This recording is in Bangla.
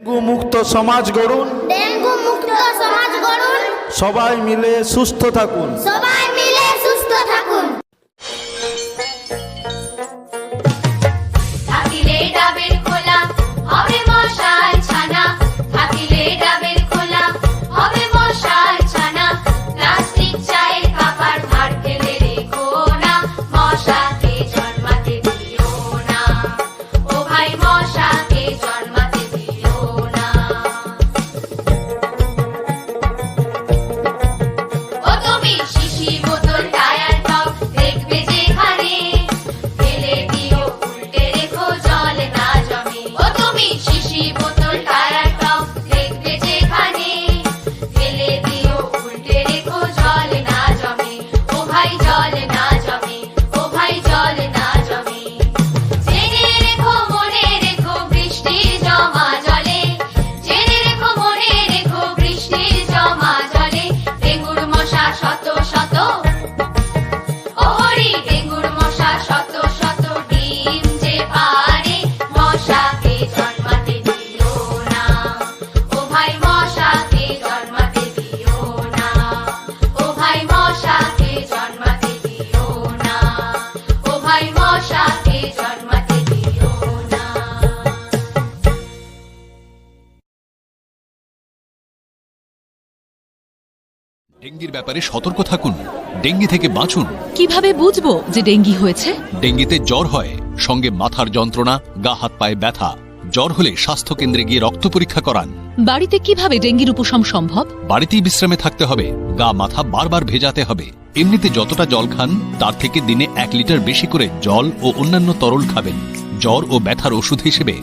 ডেঙ্গু মুক্ত সমাজ গড়ুন। ডেঙ্গু মুক্ত সমাজ গড়ুন। সবাই মিলে সুস্থ থাকুন। সবাই ডেঙ্গির ব্যাপারে সতর্ক থাকুন। ডেঙ্গি থেকে বাঁচুন। কীভাবে বুঝব যে ডেঙ্গি হয়েছে? ডেঙ্গিতে জ্বর হয়। সঙ্গে মাথার যন্ত্রণা গা হাত পায়ে ব্যথা জ্বর হলে স্বাস্থ্য কেন্দ্রে গিয়ে রক্ত পরীক্ষা করান। বাড়িতে কীভাবে ডেঙ্গির উপশম সম্ভব? বাড়িতেই বিশ্রামে থাকতে হবে গা মাথা বারবার ভেজাতে হবে। এমনিতে যতটা জল খান তার থেকে দিনে এক লিটার বেশি করে জল ও অন্যান্য তরল খাবেন। জ্বর ও ব্যথার ওষুধ হিসেবে